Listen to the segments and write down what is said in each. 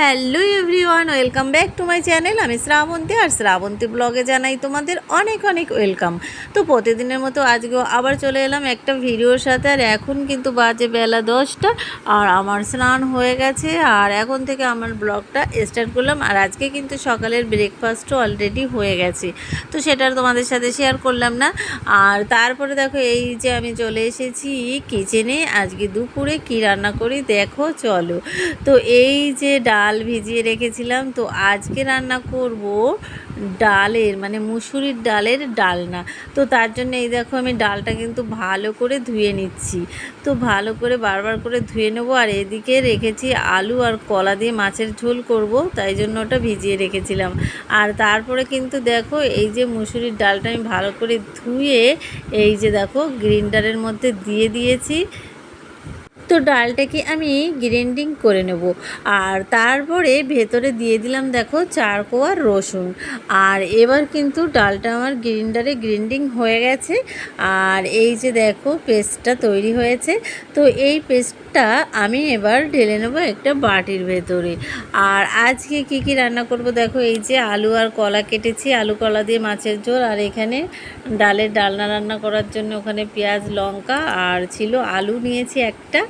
Hello everyone, welcome back to my channel. আমি শ্রাবন্তী আর শ্রাবন্তী ব্লগে জানাই তোমাদের অনেক অনেক ওয়েলকাম। তো প্রতিদিনের মতো আজকেও আবার চলে এলাম একটা ভিডিওর সাথে, আর এখন কিন্তু বাজে বেলা দশটা, আর আমার স্নান হয়ে গেছে, আর এখন থেকে আমার ব্লগটা স্টার্ট করলাম, আর আজকে কিন্তু সকালের ব্রেকফাস্টও অলরেডি হয়ে গেছে। তো সেটা তোমাদের সাথে শেয়ার করলাম না। আর তারপরে দেখো, এই যে আমি চলে এসেছি কিচেনে আজকে দুপুরে কি রান্না করি দেখো, চলো। তো এই যে ডাল ভিজিয়ে রেখেছিলাম, তো আজকে রান্না করব ডালের মানে মুসুরির ডালের ডালনা। তো তার জন্য এই দেখো আমি ডালটা কিন্তু ভালো করে ধুয়ে নিচ্ছি। তো ভালো করে বারবার করে ধুয়ে নেব আর এদিকে রেখেছি আলু আর কলা দিয়ে মাছের ঝোল করব, তাই জন্য ওটা ভিজিয়ে রেখেছিলাম। আর তারপরে কিন্তু দেখো এই যে মুসুরির ডালটা আমি ভালো করে ধুয়ে এই যে দেখো গ্রিন্ডারের মধ্যে দিয়ে দিয়েছি। তো ডালটাকে আমি গ্রাইন্ডিং করে নেব। আর তারপরে ভেতরে দিয়ে দিলাম দেখো চার কোয়া রসুন। আর এবার কিন্তু ডালটা আমার গ্রিন্ডারে গ্রিন্ডিং হয়ে গেছে। আর এই যে দেখো পেস্টটা তৈরি হয়েছে। তো এই পেস্টটা আমি এবার ঢেলে নেব একটা বাটির ভেতরে। আর আজকে কি কি রান্না করব দেখো, এই যে আলু আর কলা কেটেছি। আলু, কলা দিয়ে মাছের ঝোল। আর এখানে ডালের ডালনা রান্না করার জন্য ওখানে পেঁয়াজ, লঙ্কা আর ছিল আলু নিয়েছি একটা।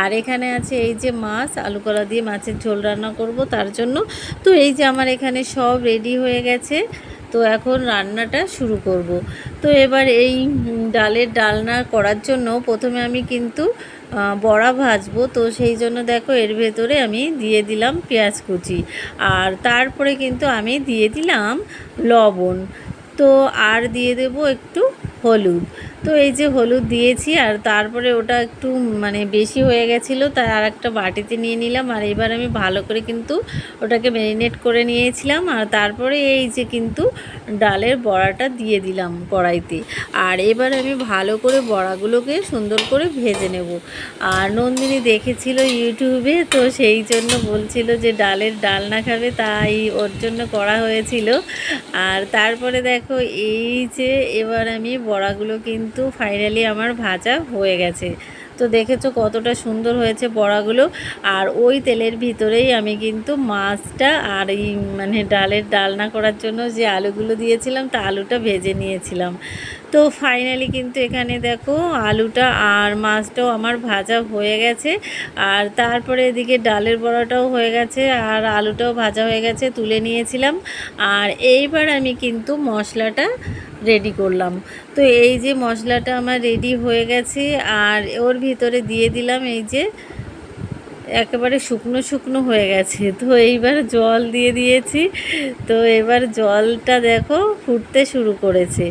আর এখানে আছে এই যে মাছ, আলু কলা দিয়ে মাছের ঝোল রান্না করব তার জন্য। তো এই যে আমার এখানে সব রেডি হয়ে গেছে। তো এখন রান্নাটা শুরু করব। তো এবার এই ডালের ডালনা করার জন্য প্রথমে আমি কিন্তু বড়া ভাজবো। তো সেই জন্য দেখো এর ভেতরে আমি দিয়ে দিলাম পেঁয়াজ কুচি। আর তারপরে কিন্তু আমি দিয়ে দিলাম লবণ। তো আর দিয়ে দেব একটু হলুদ। তো এই যে হলুদ দিয়েছি আর তারপরে ওটা একটু মানে বেশি হয়ে গেছিল, তাই আর একটা বাটিতে নিয়ে নিলাম। আর এবার আমি ভালো করে কিন্তু ওটাকে ম্যারিনেট করে নিয়েছিলাম। আর তারপরে এই যে কিন্তু ডালের বড়াটা দিয়ে দিলাম কড়াইতে। আর এবার আমি ভালো করে বড়াগুলোকে সুন্দর করে ভেজে নেব। আর নন্দিনী দেখেছিল ইউটিউবে, তো সেই জন্য বলছিল যে ডালের ডাল না খাবে, তাই ওর জন্য করা হয়েছিল। আর তারপরে দেখো এই যে এবার আমি বড়াগুলো কিন্তু ফাইনালি আমার ভাজা হয়ে গেছে। তো দেখেছ কতটা সুন্দর হয়েছে বড়াগুলো। আর ওই তেলের ভিতরেই আমি কিন্তু মাছটা আর এই মানে ডালের ডালনা করার জন্য যে আলুগুলো দিয়েছিলাম, তা আলুটা ভেজে নিয়েছিলাম। তো ফাইনালি কিন্তু এখানে দেখো আলুটা আর মাছটাও আমার ভাজা হয়ে গেছে। আর তারপরে এদিকে ডালের বড়াটাও হয়ে গেছে আর আলুটাও ভাজা হয়ে গেছে, তুলে নিয়েছিলাম। আর এইবার আমি কিন্তু মশলাটা রেডি করলাম। তো এই যে মশলাটা আমার রেডি হয়ে গেছে, আর ওর ভিতরে দিয়ে দিলাম এই যে একেবারে শুকনো শুকনো হয়ে গেছে। তো এইবার জল দিয়ে দিয়েছি। তো এবার জলটা দেখো ফুটতে শুরু করেছে।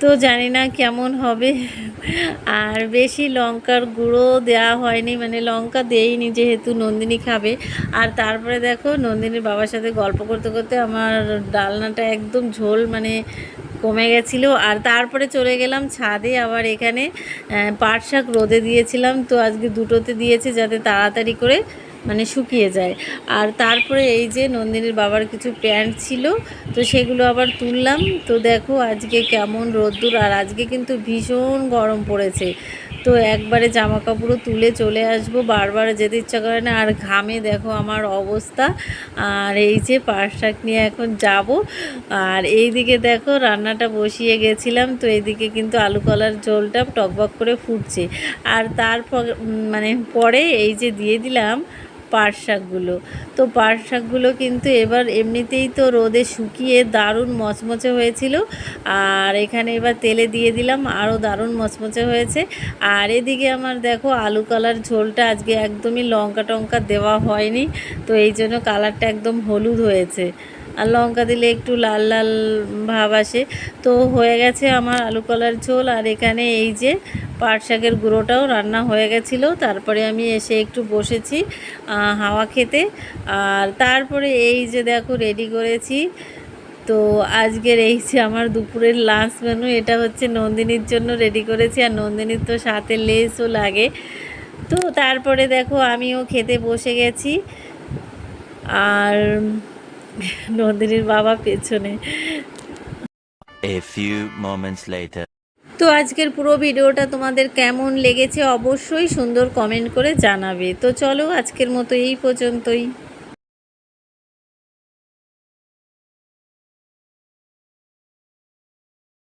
তো জানি না কেমন হবে। আর বেশি লঙ্কার গুঁড়ো দেওয়া হয়নি মানে লঙ্কা দেইনি যেহেতু নন্দিনী খাবে। আর তারপরে দেখো নন্দিনীর বাবার সাথে গল্প করতে করতে আমার ডালনাটা একদম ঝোল মানে কমে গেছিল। আর তারপরে চলে গেলাম ছাদে, আবার এখানে পাট শাক রোদে দিয়েছিলাম। তো আজকে দুটোতে দিয়েছে যাতে তাড়াতাড়ি করে মানে শুকিয়ে যায়। আর তারপরে এই যে নন্দিনীর বাবার কিছু প্যান্ট ছিল, তো সেগুলো আবার তুললাম। তো দেখো আজকে কেমন রোদ্দুর, আর আজকে কিন্তু ভীষণ গরম পড়েছে। তো একবারে জামা কাপড়ও তুলে চলে আসব, বারবার যেতে ইচ্ছা করে না। আর ঘামে দেখো আমার অবস্থা। আর এই যে পারশাক নিয়ে এখন যাব। আর এই দিকে দেখো রান্নাটা বসিয়ে গেছিলাম, তো এইদিকে কিন্তু আলু কলার ঝোলটা টকবক করে ফুটছে। আর তারপর মানে পরে এই যে দিয়ে দিলাম পাট শাকগুলো। তো পাট শাকগুলো কিন্তু এবার এমনিতেই তো রোদে শুকিয়ে দারুণ মচমচে হয়েছিল। আর এখানে এবার তেলে দিয়ে দিলাম, আরও দারুণ মচমচে হয়েছে। আর এদিকে আমার দেখো আলু কালার ঝোলটা আজকে একদমই লঙ্কা টঙ্কা দেওয়া হয়নি। তো এই জন্য কালারটা একদম হলুদ হয়েছে। আর লঙ্কা দিলে একটু লাল লাল ভাব আসে। তো হয়ে গেছে আমার আলু কলার ঝোল আর এখানে এই যে পাট শাকের গুঁড়োটাও রান্না হয়ে গেছিল। তারপরে আমি এসে একটু বসেছি হাওয়া খেতে। আর তারপরে এই যে দেখো রেডি করেছি। তো আজকের এই যে আমার দুপুরের লাঞ্চ মেনু এটা হচ্ছে নন্দিনীর জন্য রেডি করেছি। আর নন্দিনীর তো সাথে লেসও লাগে। তো তারপরে দেখো আমিও খেতে বসে গেছি। আর নন্দিনীর বাবা পেছনে। A few moments later. তো আজকের পুরো ভিডিওটা তোমাদের কেমন লেগেছে অবশ্যই সুন্দর কমেন্ট করে জানাবে। তো চলো আজকের মতো এই পর্যন্তই।